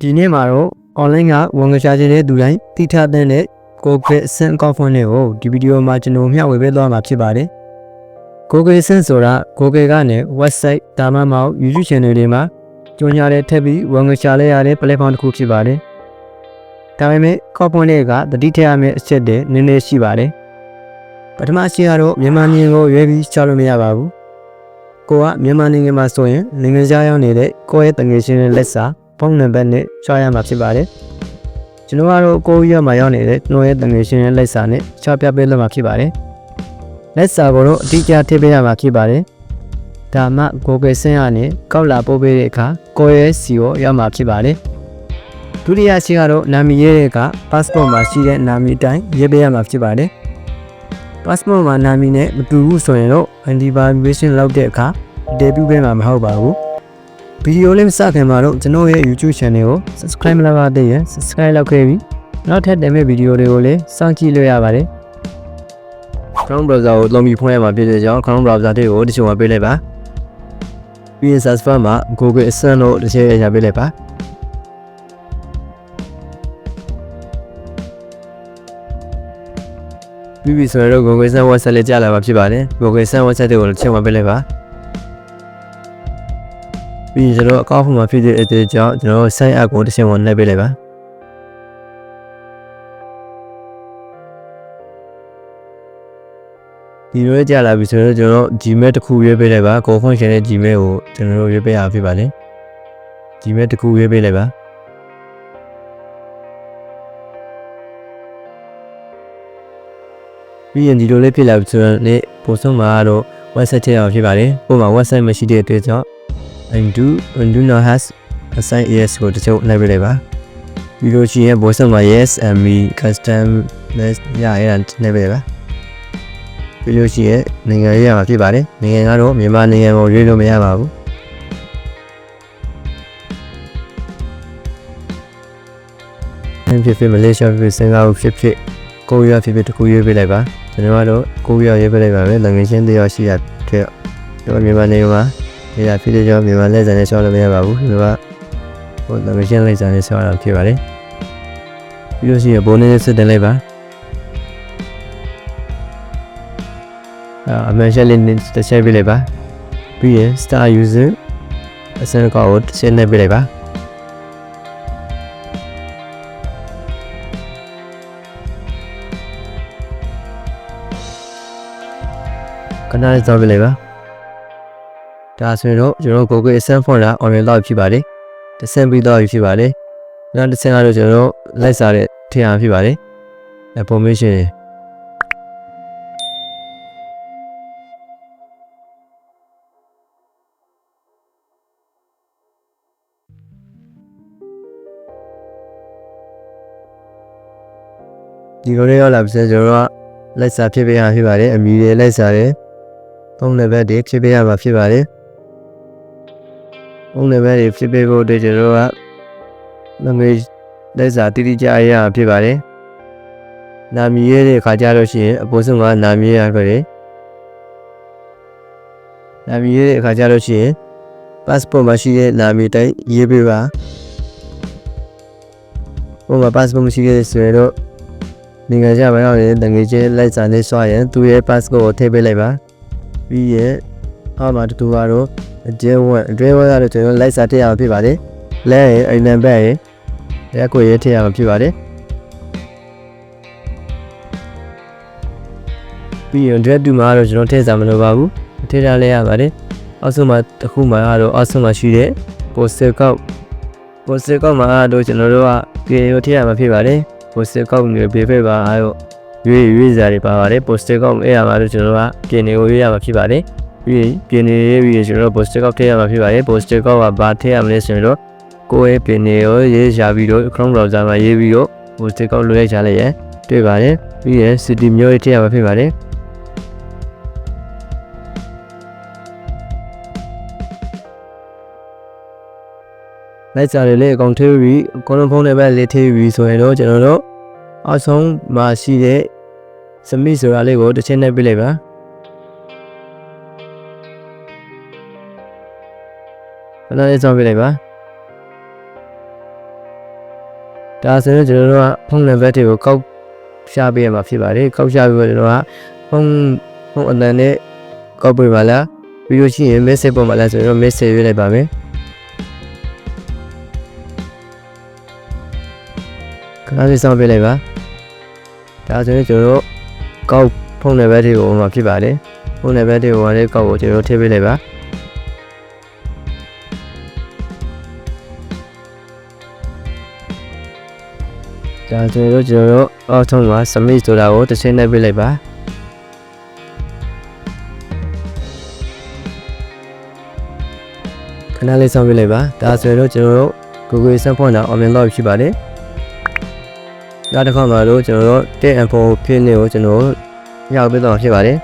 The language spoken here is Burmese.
ဒီနေ့မှာတော့ online ကဝန်ကရှာခြင်းတဲ့သူတိုင်းတိထတဲ့နဲ့ Google အဆင့်အကောက်ဖွင့်လေးကိုဒီဗီဒီယိုမှာကျွန်တော်မျှဝေပေးသွားမှာဖြစ်ပါတယ်။ Google အဆင့်ဆိုတာ Google ကနေ website ဒါမှမဟုတ် YouTube channel တွေမှာကြော်ညာတဲ့ထက်ပြီးဝန်ကရှာလဲရတဲ့ platform တစ်ခုဖြစ်ပါတယ်။ဒါပေမဲ့ကောက်ဖွင့်လေးကတတိထရမယ့်အချက်တွေနည်းနည်းရှိပါတယ်။ပထမရှိကတော့မြန်မာနိုင်ငံကိုရွေးပြီးချလို့မရပါဘူး။ကိုကမြန်မာနိုင်ငံမှာဆိုရင်နိုင်ငံခြားရောက်နေတဲ့ကိုယ့်ရဲ့တငယ်ချင်းရဲ့လက်စာ ဖုန်းနံပါတ်နဲ့ချရမှာဖြစ်ပါတယ်။ကျွန်တော်ကတော့ကိုရီးယားမှာရောက်နေတဲ့ကျွန်တော်ရဲ့တငယ်ချင်းရဲ့လက်စာနဲ့ချပြပေးလို့မှာဖြစ်ပါတယ်။လက်စာကိုတော့အတိအကျထည့်ပေးရမှာဖြစ်ပါတယ်။ဒါမှ Google ဆင်းရနဲ့ကောက်လာပို့ပေးတဲ့အခါကိုယ့်ရဲ့စီကိုရောက်မှာဖြစ်ပါတယ်။ဒုတိယရှိကတော့နာမည်ရေးတဲ့အခါ passport မှာရှိတဲ့နာမည်အတိုင်းရေးပေးရမှာဖြစ်ပါတယ်။ passport မှာနာမည်နဲ့မတူဘူးဆိုရင်တော့ anti-vibration လောက်တဲ့အခါ debut ပေးမှာမဟုတ်ပါဘူး ဗီဒီယိုလေးမစခင်မှာတော့ကျွန်တော်ရဲ့ YouTube channel ကို subscribe မလုပ်ရသေးရင် subscribe လုပ်ခဲ့ပြီးနောက်ထပ်တင်မဲ့ဗီဒီယိုတွေကိုလည်းစောင့်ကြည့်လို့ရပါတယ် Chrome browser ကိုလုံးပြီးဖွင့်ရမှာဖြစ်တဲ့ကြောင့် Chrome browser တွေကိုတစ်ချိန်မှာပေးလိုက်ပါပြီးရင် search bar မှာ Google Assistant လို့တစ်ချိန်ရရပေးလိုက်ပါပြီးပြီဆိုရင်တော့ Google Assistant website လေးကြာလာမှာဖြစ်ပါတယ် Google Assistant website တွေကိုတစ်ချိန်မှာပေးလိုက်ပါ ပြီးရင်ကျွန်တော်အကောင့်ဖုန်းမှာဖြစ်တဲ့အသေးကြောင့်ကျွန်တော် sign up ကိုတစ်ချိန်ဝင်နှိပ်ပေးလိုက်ပါဒီလိုကြာလာပြီဆိုတော့ကျွန်တော် Gmail တစ်ခုရွေးပေးလိုက်ပါကိုဖုန်းရှင်တဲ့ Gmail ကိုကျွန်တော်တို့ရွေးပေးရဖြစ်ပါတယ် Gmail တစ်ခုရွေးပေးလိုက်ပါပြီးရင်ဒီလိုလေးဖြစ်လာပြီဆိုတော့လေပို့ဆုံးမှာတော့ website ထည့်အောင်ဖြစ်ပါတယ်ပုံမှာ website မရှိတဲ့အတွက်ကြောင့် undo undo now has assign yes ကိုတစ်ချုပ်လိုက်ပေးလိုက်ပါပြီးလို့ရှိရင်ဘောဆက်မှာ yes and me custom list ရရတာနေပေးပါပြီးလို့ရှိရင်နိုင်ငံရေးရမှာဖြစ်ပါတယ်နိုင်ငံကတော့မြန်မာနိုင်ငံကိုရွေးလို့မရပါဘူးဖြစ်ဖြစ်မလေးရှားဖြစ်ဖြစ်စင်ကာပူဖြစ်ဖြစ်ကိုရီးယားဖြစ်ဖြစ်တခုရွေးပေးလိုက်ပါကျွန်တော်ကတော့ကိုရီးယားရွေးပေးလိုက်ပါမယ်နိုင်ငံချင်းတရားရှိရတဲ့ကျွန်တော်မြန်မာနိုင်ငံမှာ ဒီကဖြစ်တဲ့ကြောင့်မြန်မာလက်စံနဲ့ဆောင်းလို့မရပါဘူးဒီကဟိုသမရှင်လက်စံနဲ့ဆောင်းရအောင်ဖြစ်ပါတယ်ပြီးလို့ရှိရင်ဘိုးနဲ့စစ်တင်လိုက်ပါအမှန်ရှက်လေးနဲ့တစ်ချက်ပြလိုက်ပါပြီးရင် star user အစမ်းကောက်တစ်ချက်နဲ့ပြလိုက်ပါခဏလေးစောင့်ပြလိုက်ပါ ဒါဆိုရင်တော့ကျွန်တော် Google Assistant ဖွင့်တာ online လောက်ဖြစ်ပါတယ်။တစ်ဆင့်ပြီးတော့ဖြစ်ပါတယ်။နောက်တစ်ဆင့်ကတော့ကျွန်တော်လိုက်စားတဲ့ထည့်အောင်ဖြစ်ပါတယ်။ information ဒီလိုလေးရောက်လာပြီဆိုကျွန်တော်ကလိုက်စားဖြစ်ပေးရဖြစ်ပါတယ်အမီတွေလိုက်စားတယ်သုံးလက်ဘက်တွေဖြစ်ပေးရမှာဖြစ်ပါတယ် သုံးလက်ဘက်တွေဖြစ်ပေးဖို့အတွက်ကျွန်တော်ကလငယ်လက်စားတိတိကျကျရဖြစ်ပါတယ်နာမည်ရတဲ့ခါကြလို့ရှိရင်အပေါ်ဆုံးကနာမည်ရခဲ့တယ်နာမည်ရတဲ့အခါကြလို့ရှိရင် passport မှာရှိတဲ့နာမည်တိုင်းရေးပေးပါဟိုမှာ passport မရှိခဲ့ဆိုရင်တော့နိုင်ငံခြားမှာရောက်နေတဲ့ငွေချင်းလိုက်စာနဲ့ဆွာရင်သူ့ရဲ့ passport ကိုထည့်ပေးလိုက်ပါပြီးရဲ့အောက်မှာတူကတော့ အကျဲဝက်အတွဲဝက်ကတော့ကျွန်တော်လိုက်စာထည့်ရမှာဖြစ်ပါတယ်လဲရင်အိမ်နံပါတ်ရင်ရက်ကိုရေးထည့်ရမှာဖြစ်ပါတယ်ပြီးရင် address တူမှာတော့ကျွန်တော်ထည့်စာမလိုပါဘူးထည့်ထားလဲရပါတယ်အောက်ဆုံးမှာတစ်ခုမှာကတော့အောက်ဆုံးမှာရှိတဲ့ postal code postal code မှာတော့ကျွန်တော်တို့ကပြေရိုထည့်ရမှာဖြစ်ပါတယ် postal code တွေပေးပေးပါအဲ့တော့ရွေးရွေးစားတွေပါပါတယ် postal code အဲ့ရမှာတော့ကျွန်တော်ကပြင်နေကိုရွေးရမှာဖြစ်ပါတယ် ပြီးပြင်နေရေးပြီးကျွန်တော် postal code ထည့်ရမှာဖြစ်ပါတယ် postal code ကဘာထည့်ရမလဲဆိုရင်တော့ကိုယ့်ရဲ့ပြင်နေကိုရေးရှာပြီးတော့ Chrome browser မှာရေးပြီးတော့ postal code လွှဲချလိုက်ရတွေ့ပါတယ်ပြီးရင် city မျိုးရေးထည့်ရမှာဖြစ်ပါတယ်လိုက်စားတွေလည်းအကောင်ထည့်ပြီးကွန်ဖုန်းနဲ့ပဲလေးထည့်ပြီးဆိုရင်တော့ကျွန်တော်တို့အောက်ဆုံးမှာရှိတဲ့စမိဆိုတာလေးကိုတစ်ချက်နဲ့ပြလိုက်ပါ ခဏလေးစောင့်ပြလိုက်ပါဒါဆိုရင်ကျွန်တော်တို့ကဖုန်းနံပါတ်တွေကိုကောက်ရှာပေးရမှာဖြစ်ပါတယ်ကောက်ရှာပြီးတော့ကျွန်တော်ကဖုန်းဖုန်းအတန်နဲ့ကောက်ပေးပါလားပြီးလို့ရှိရင် message ပေါ်မှာလဲဆိုရင်တော့ message ရွေးလိုက်ပါမယ်ခဏလေးစောင့်ပေးလိုက်ပါဒါဆိုရင်ကျွန်တော်တို့ကောက်ဖုန်းနံပါတ်တွေကိုဟိုမှာဖြစ်ပါတယ်ဖုန်းနံပါတ်တွေကိုဟိုလေးကောက်ကိုကျွန်တော်တို့ထည့်ပေးလိုက်ပါ ဒါဆိုရင်တို့ကျွန်တော်တို့အောက်ထုံးမှာ submit ဆိုတာကိုတစ်ချိန်နဲ့ပေးလိုက်ပါခဏလေးစောင့်ပေးလိုက်ပါဒါဆိုရင်တို့ကျွန်တော်တို့ Google Search ဖွင့်တာ online log ဖြစ်ပါတယ်နောက်တစ်ခါမှာတော့ကျွန်တော်တို့တဲ့ info ဖြစ်နေကိုကျွန်တော်တို့ရောက်ပေးတော့ဖြစ်ပါတယ်